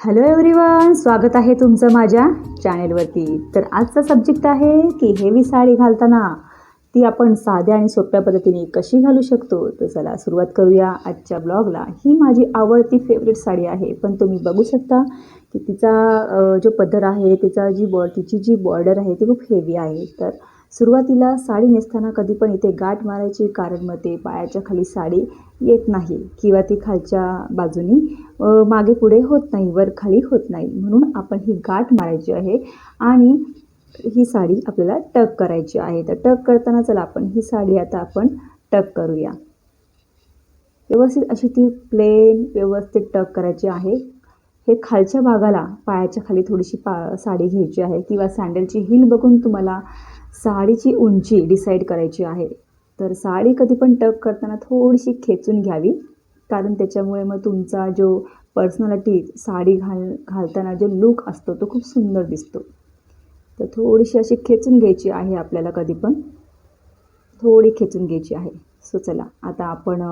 Hello everyone स्वागत आहे तुमचं माझ्या चॅनेलवरती तर आजचा सब्जेक्ट आहे की हेवी साडी घालताना ती आपण साध्या आणि सोप्या पद्धतीने कशी घालू शकतो? तर चला सुरुवात करूया आजच्या ब्लॉगला ही माझी आवडती फेवरेट साडी आहे. पण तुम्ही बघू शकता की तिचा जो पदर आहे तिचा जी बॉ तिची जी बॉर्डर आहे ती खूप हेवी आहे. तर सुरुवातीला साडी नेसताना कधी पण इथे गाठ मारायची कारण मग ते पायाच्या खाली साडी येत नाही किंवा ती खालच्या बाजूनी मागे पुढे होत नाही वर खाली होत नाही. म्हणून आपण ही गाठ मारायची आहे आणि ही साडी आपल्याला टक करायची आहे. तर टक करताना चला आपण ही साडी आता आपण टक करूया. व्यवस्थित अशी ती प्लेन व्यवस्थित टक करायची आहे. हे खालच्या भागाला पायाच्या खाली थोडीशी पा साडी घ्यायची आहे किंवा सँडलची हिल बघून तुम्हाला साडीची उंची डिसाईड करायची आहे. तर साडी कधी पण टक करताना थोडीशी खेचून घ्यावी. कारण त्याच्यामुळे मग तुमचा जो पर्सनॅलिटी साडी घाल घालताना जो लुक असतो तो खूप सुंदर दिसतो. तर थोडीशी अशी खेचून घ्यायची आहे आपल्याला कधी पण. थोडी खेचून घ्यायची आहे. सो चला आता आपण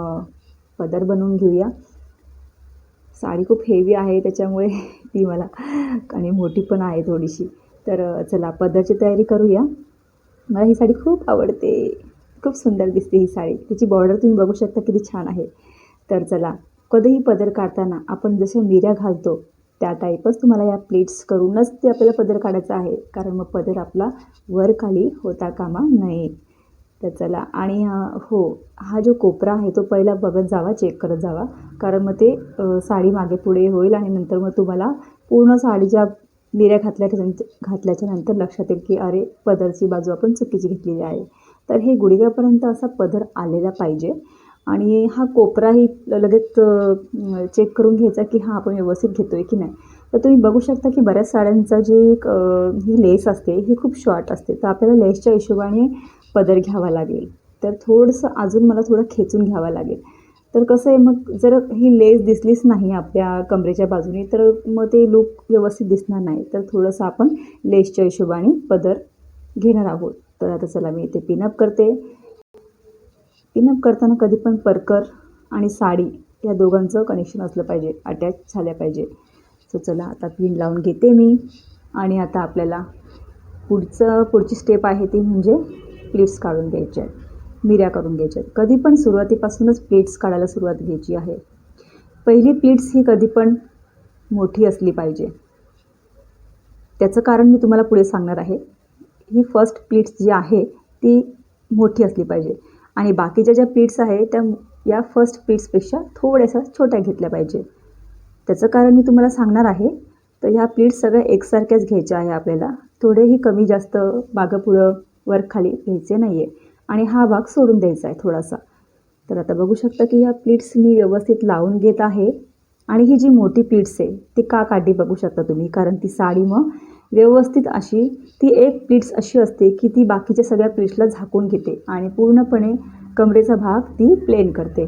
पदर बनवून घेऊया. साडी खूप हेवी आहे त्याच्यामुळे ती मला आणि मोठी पण आहे थोडीशी. तर चला पदरची तयारी करूया. मला ही साडी खूप आवडते. खूप सुंदर दिसते ही साडी. तिची बॉर्डर तुम्ही बघू शकता किती छान आहे. तर चला कधीही पदर काढताना आपण जसे मिऱ्या घालतो त्या टाईपच तुम्हाला या प्लेट्स करूनच ते आपल्याला पदर काढायचा आहे. कारण मग पदर आपला वर खाली होता कामा नये. तर चला आणि हो हा जो कोपरा आहे तो पहिला बघत जावा चेक करत जावा. कारण मग ते साडी मागे पुढे होईल आणि नंतर मग तुम्हाला पूर्ण साडीच्या मिऱ्या घातल्या घातल्याच्या नंतर लक्षात येईल की अरे पदरची बाजू आपण चुकीची घेतलेली आहे. तर हे गुडघ्यापर्यंत असा पदर आलेला पाहिजे. आणि हा कोपराही लगेच चेक करून घ्यायचा की हा आपण व्यवस्थित घेतो आहे की नाही. तर तुम्ही बघू शकता की बऱ्याच साड्यांचा जी एक, ही लेस असते ही खूप शॉर्ट असते. तर आपल्याला लेसच्या हिशोबाने पदर घ्यावा लागेल. तर थोडंसं अजून मला थोडं खेचून घ्यावं लागेल. तर कसं आहे मग जर ही लेस दिसलीच नाही आपल्या कमरेच्या बाजूने तर मग ते लूक व्यवस्थित दिसणार नाही. तर थोडंसं आपण लेसच्या हिशोबाने पदर घेणार आहोत. तर आता चला मी इथे पिनअप करते. पिनअप करताना कधी पण परकर आणि साडी या दोघांचं कनेक्शन असलं पाहिजे अटॅच झाल्या पाहिजे. सो चला आता पिन लावून घेते मी आणि आता आपल्याला पुढचं पुढची स्टेप आहे ती म्हणजे प्लेट्स काढून घ्यायच्या आहेत मिऱ्या करून घ्यायच्या आहेत. कधी पण सुरुवातीपासूनच प्लेट्स काढायला सुरुवात घ्यायची आहे. पहिली प्लेट्स ही कधी पण मोठी असली पाहिजे. त्याचं कारण मी तुम्हाला पुढे सांगणार आहे. ही फर्स्ट प्लीट्स जी आहे ती मोठी असली पाहिजे. आणि बाकीच्या ज्या प्लीट्स आहे त्या या फर्स्ट प्लीट्सपेक्षा थोड्याशा छोट्या घेतल्या पाहिजे. त्याचं कारण मी तुम्हाला सांगणार आहे तर ह्या प्लीट्स सगळ्या एकसारख्याच घ्यायच्या आहे आपल्याला. थोडेही कमी जास्त मागं पुढं वर खाली घ्यायचे नाही आहे आणि हा भाग सोडून द्यायचा आहे थोडासा. तर आता बघू शकता की ह्या प्लीट्स मी व्यवस्थित लावून घेत आहे. आणि ही जी मोठी प्लीट्स आहे ती का काढली बघू शकता तुम्ही कारण ती साडी मग व्यवस्थित अशी ती एक प्लीट्स अशी असते की ती बाकीच्या सगळ्या प्लीट्सला झाकून घेते आणि पूर्णपणे कमरेचा भाग ती प्लेन करते.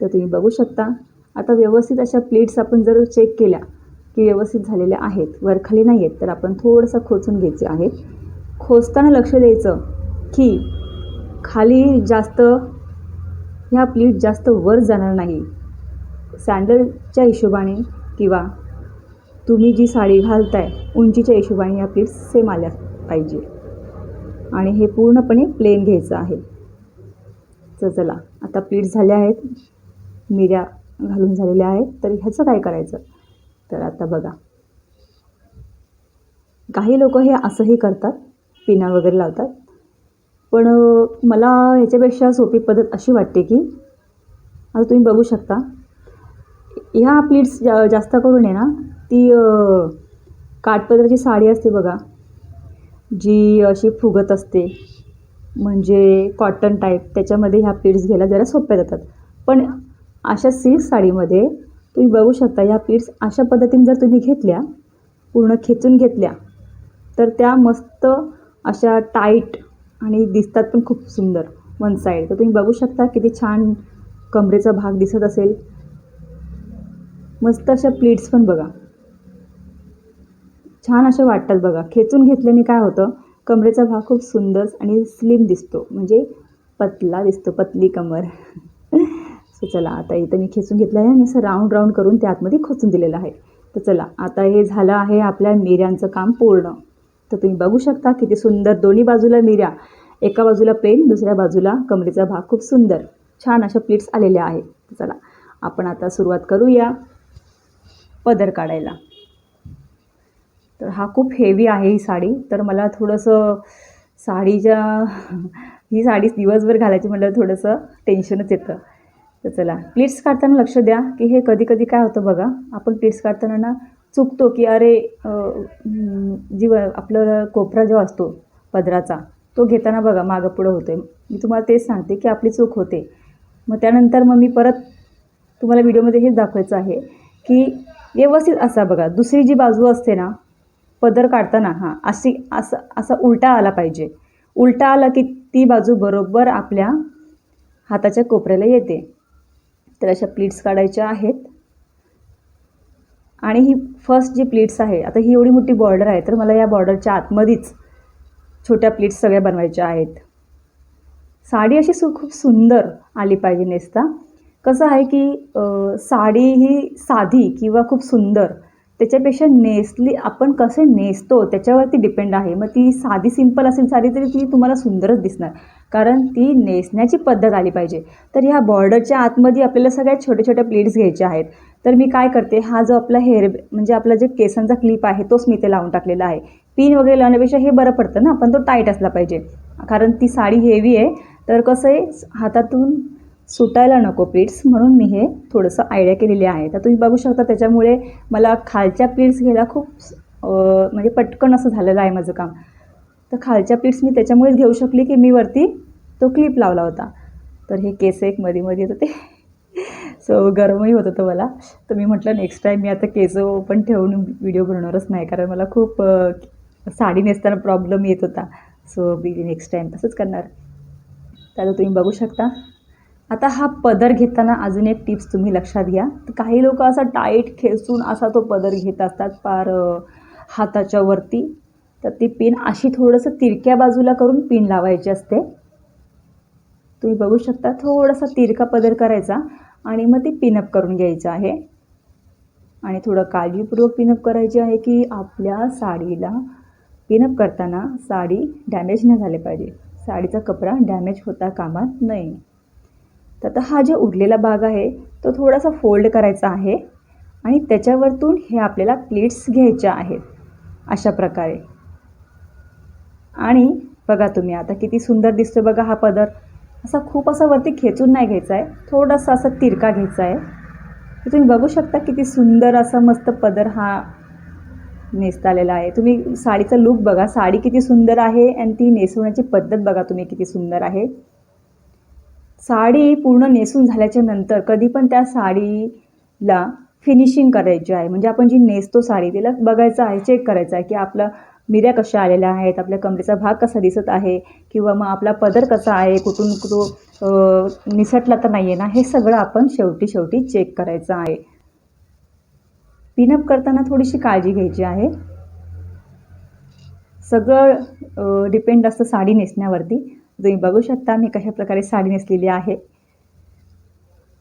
तर तुम्ही बघू शकता आता व्यवस्थित अशा प्लेट्स आपण जर चेक केल्या की व्यवस्थित झालेल्या आहेत वरखाली नाही आहेत तर आपण थोडंसं खोचून घ्यायचे आहेत खोचताना लक्ष द्यायचं की खाली जास्त ह्या प्लीट जास्त वर जाणार नाही. सँडलच्या हिशोबाने किंवा तुम्ही जी साडी घालताय उंचीच्या हिशोबाने या प्लीट्स सेम आल्या पाहिजे. आणि हे पूर्णपणे प्लेन घ्यायचं आहे. तर चला आता प्लीट्स झाल्या आहेत. मिऱ्या घालून झालेल्या आहेत. तर ह्याचं काय करायचं? तर आता बघा. काही लोक हे असंही करतात पिना वगैरे लावतात. पण मला ह्याच्यापेक्षा सोपी पद्धत अशी वाटते की आता तुम्ही बघू शकता. ह्या प्लीट्स जा जास्त करून आहे ना ती काठपदराची साडी असते बघा जी अशी फुगत असते. म्हणजे कॉटन टाईप त्याच्यामध्ये ह्या पीड्स घ्यायला जरा सोप्या जातात. पण अशा सिल्क साडीमध्ये तुम्ही बघू शकता ह्या पीड्स अशा पद्धतीने जर तुम्ही घेतल्या पूर्ण खेचून घेतल्या तर त्या मस्त अशा टाईट आणि दिसतात पण खूप सुंदर वन साईड तर तुम्ही बघू शकता किती छान कमरेचा भाग दिसत असेल. मस्त अशा प्लीट्स पण बघा. छान असं वाटतात बघा. खेचून घेतल्याने काय होतं? कमरेचा भाग खूप सुंदर आणि स्लिम दिसतो. म्हणजे पतला दिसतो पतली कमर. सो चला आता इथं मी खेचून घेतलं आहे आणि असं राऊंड राऊंड करून त्या आतमध्ये खोचून दिलेलं आहे. तर चला आता हे झालं आहे आपल्या मिऱ्यांचं काम पूर्ण. तर तुम्ही बघू शकता किती सुंदर दोन्ही बाजूला मिऱ्या. एका बाजूला प्लेन दुसऱ्या बाजूला कमरेचा भाग खूप सुंदर. छान अशा प्लेट्स आलेल्या आहेत. चला आपण आता सुरुवात करूया पदर काढायला. तर हा खूप हेवी आहे ही साडी. तर मला थोडंसं साडीच्या ही साडी दिवसभर घालायची म्हटलं थोडंसं टेन्शनच येतं. तर चला प्लीट्स काढताना लक्ष द्या की हे कधी कधी काय होतं बघा. आपण प्लीट्स काढताना ना चुकतो की अरे जी व- आपलं कोपरा जो असतो पदराचा तो घेताना बघा मागं पुढं होतं मी तुम्हाला तेच सांगते की आपली चूक होते. मग त्यानंतर मग मी परत तुम्हाला व्हिडिओमध्ये हेच दाखवायचं आहे की व्यवस्थित असा बघा. दुसरी जी बाजू असते ना पदर काढताना हां अशी असं असा उलटा आला पाहिजे. उलटा आला की ती बाजू बरोबर आपल्या हाताच्या कोपऱ्याला येते. तर अशा प्लीट्स काढायच्या आहेत. आणि ही फर्स्ट जी प्लीट्स आहे आता ही एवढी मोठी बॉर्डर आहे तर मला या बॉर्डरच्या आतमध्येच छोट्या प्लीट्स सगळ्या बनवायच्या आहेत. साडी अशी सु खूप सुंदर आली पाहिजे नेसता. कसं आहे की साडी ही साधी किंवा खूप सुंदर त्याच्यापेक्षा नेसली आपण कसे नेसतो त्याच्यावरती डिपेंड आहे. मग ती साधी सिंपल असेल साडी तरी ती तुम्हाला सुंदरच दिसणार. कारण ती नेसण्याची पद्धत आली पाहिजे. तर ह्या बॉर्डरच्या आतमध्ये आपल्याला सगळ्यात छोट्या छोट्या प्लेट्स घ्यायच्या आहेत. तर मी काय करते हा जो आपला हेअर म्हणजे आपला जे केसांचा क्लिप आहे तोच मी ते लावून टाकलेला आहे. पिन वगैरे लावण्यापेक्षा हे बरं पडतं ना पण तो टाईट असला पाहिजे. कारण ती साडी हेवी आहे. तर कसं आहे हातातून सुटायला नको प्लीट्स. म्हणून मी हे थोडंसं आयडिया केलेली आहे. तर तुम्ही बघू शकता त्याच्यामुळे मला खालच्या प्लीट्स घ्यायला खूप म्हणजे पटकन असं झालेलं आहे माझं काम. तर खालच्या प्लीट्स मी त्याच्यामुळेच घेऊ शकली की मी वरती तो क्लिप लावला होता. तर हे केस एक मध्ये मध्ये येत होते सो गरमही होत होतं मला. तर मी म्हटलं नेक्स्ट टाईम मी आता केस ओपन ठेवून व्हिडिओ बनवणारच नाही. कारण मला खूप साडी नेसताना प्रॉब्लेम येत होता. सो मी नेक्स्ट टाईम तसंच करणार. तर तुम्ही बघू शकता. आता हा पदर घेताना अजून एक टिप्स तुम्ही लक्षात घ्या. तर काही लोक असा टाईट खेचून असा तो पदर घेत असतात पार हाताच्या वरती. तर ती पिन अशी थोडंसं तिरक्या बाजूला करून पिन लावायची असते. तुम्ही बघू शकता थोडासा तिरका पदर करायचा आणि मग ती पिनअप करून घ्यायचं आहे. आणि थोडं काळजीपूर्वक पिनअप करायची आहे की आपल्या साडीला पिनअप करताना साडी डॅमेज नाही झाले पाहिजे. साडीचा कपडा डॅमेज होता कामात नाही. तर आता हा जो उरलेला भाग आहे तो थोडासा फोल्ड करायचा आहे आणि त्याच्यावरतून हे आपल्याला प्लेट्स घ्यायच्या आहेत अशा प्रकारे. आणि बघा तुम्ही आता किती सुंदर दिसतो बघा हा पदर. असा खूप असा वरती खेचून नाही घ्यायचा आहे थोडासा असा तिरका घ्यायचा आहे. तुम्ही बघू शकता किती सुंदर असा मस्त पदर हा नेसता आलेला आहे. तुम्ही साडीचा लुक बघा साडी किती सुंदर आहे आणि ती नेसवण्याची पद्धत बघा तुम्ही किती सुंदर आहे. साडी पूर्ण नेसून झाल्याच्यानंतर कधी पण त्या साडीला फिनिशिंग करायची आहे. म्हणजे आपण जी नेसतो साडी तिला बघायचं आहे चेक करायचं आहे की आपलं मिऱ्या कशा आलेल्या आहेत आपल्या कमरेचा भाग कसा दिसत आहे किंवा मग आपला पदर कसा आहे कुठून तो निसटला तर नाही आहे ना हे सगळं आपण शेवटी शेवटी चेक करायचं आहे. पिनअप करताना थोडीशी काळजी घ्यायची आहे. सगळं डिपेंड असतं साडी नेसण्यावरती. तुम्ही बघू शकता मी कशा प्रकारे साडी नेसलेली आहे.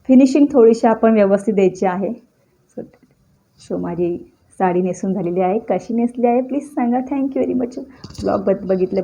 फिनिशिंग थोडीशी आपण व्यवस्थित द्यायची आहे. सो सो माझी साडी नेसून झालेली आहे. कशी नेसली आहे? प्लीज सांगा. थँक्यू व्हेरी मच ब्लॉग बघितलं